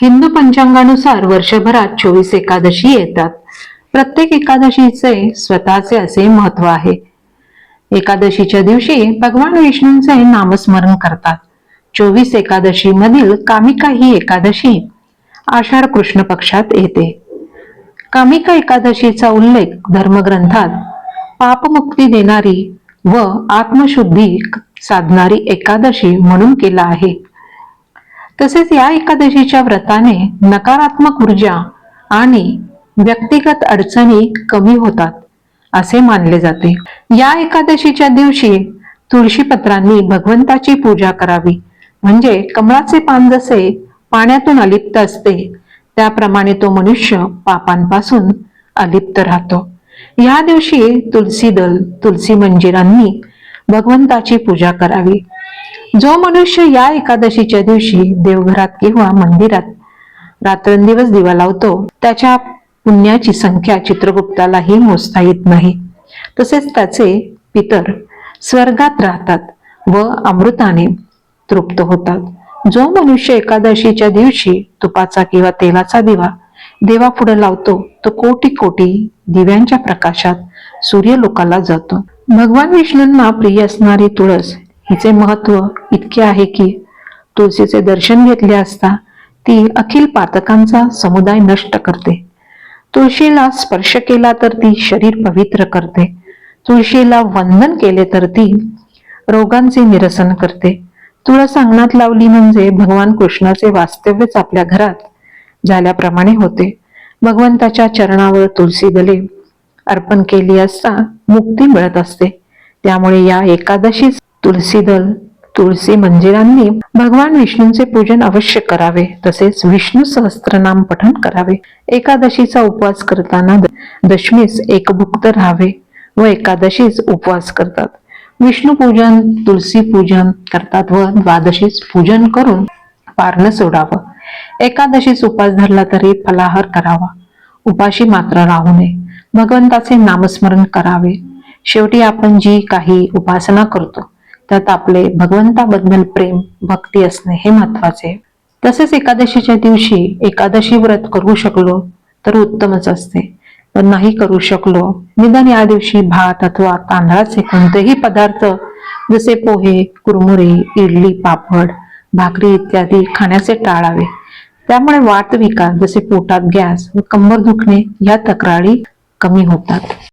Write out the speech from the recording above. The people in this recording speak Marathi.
हिंदू पंचांगानुसार वर्षभरात चोवीस एकादशी येतात. प्रत्येक एकादशीचे स्वतःचे असे महत्त्व आहे. एकादशीच्या दिवशी भगवान विष्णूंचे नामस्मरण करतात. चोवीस एकादशी मधील कामिका ही एकादशी आषाढ कृष्ण पक्षात येते. कामिका एकादशीचा उल्लेख धर्मग्रंथात पापमुक्ती देणारी व आत्मशुद्धी साधणारी एकादशी म्हणून केला आहे. तसेच या एकादशीच्या व्रताने नकारात्मक ऊर्जा आणि व्यक्तिगत अडचणी कमी होतात असे मानले जाते. या एकादशीच्या दिवशी तुळशीपत्रांनी भगवंताची पूजा करावी. म्हणजे कमळाचे पान जसे पाण्यातून अलिप्त असते त्याप्रमाणे तो मनुष्य पापांपासून अलिप्त राहतो. या दिवशी तुलसी दल तुलसी मंजिरांनी भगवंताची पूजा करावी. जो मनुष्य या एकादशीच्या दिवशी देवघरात किंवा मंदिरात रात्रंदिवस दिवा लावतो त्याच्या पुण्याची संख्या चित्रगुप्तालाही मोजता येत नाही. तसेच त्याचे पितर स्वर्गात राहतात व अमृताने तृप्त होतात. जो मनुष्य एकादशीच्या दिवशी तुपाचा किंवा तेलाचा दिवा देवापुढे लावतो तो कोटी कोटी दिव्यांच्या प्रकाशात सूर्यलोकाला जातो. भगवान विष्णूंना प्रिय असणारी तुळस हिचे महत्त्व इतके आहे की तुळशीचे दर्शन घेतले असता ती अखिल पातकांचा समुदाय नष्ट करते. तुळशीला स्पर्श केला तर ती शरीर पवित्र करते. तुळशीला वंदन केले तर ती रोगांचे निरसन करते. तुळस अंगणात लावली म्हणजे भगवान कृष्णाचे वास्तव्यच आपल्या घरात झाल्याप्रमाणे होते. भगवंताच्या चरणावर तुळशी दले अर्पण केली असता मुक्ती मिळत असते. त्यामुळे या एकादशीच तुलसी दल तुळशी मंदिरांनी भगवान विष्णूंचे पूजन अवश्य करावे तसेच विष्णू सहस्त्रनाम पठण करावे. एकादशीचा उपवास करताना दशमीस एकभुक्त राहावे व एकादशीच उपवास करतात. विष्णू पूजन तुलसी पूजन करतात व द्वादशीच पूजन करून पारणं सोडावं. एकादशीच उपास धरला तरी फलाहार करावा. उपाशी मात्र राहू नये. भगवंताचे नामस्मरण करावे. शेवटी आपण जी काही उपासना करतो त्यात आपले भगवंताबद्दल प्रेम भक्ती असणे हे महत्त्वाचे तसेच एकादशीच्या दिवशी एकादशी व्रत करू शकलो तर उत्तमच असते. पण नाही करू शकलो निदान या दिवशी भात अथवा तांदळाचे कोणतेही पदार्थ जसे पोहे कुरमुरे इडली पापड भाकरी इत्यादी खाण्याचे टाळावे. त्यामुळे वातविकार जसे पोटात गॅस व कंबर दुखणे या तक्रारी कमी होतात.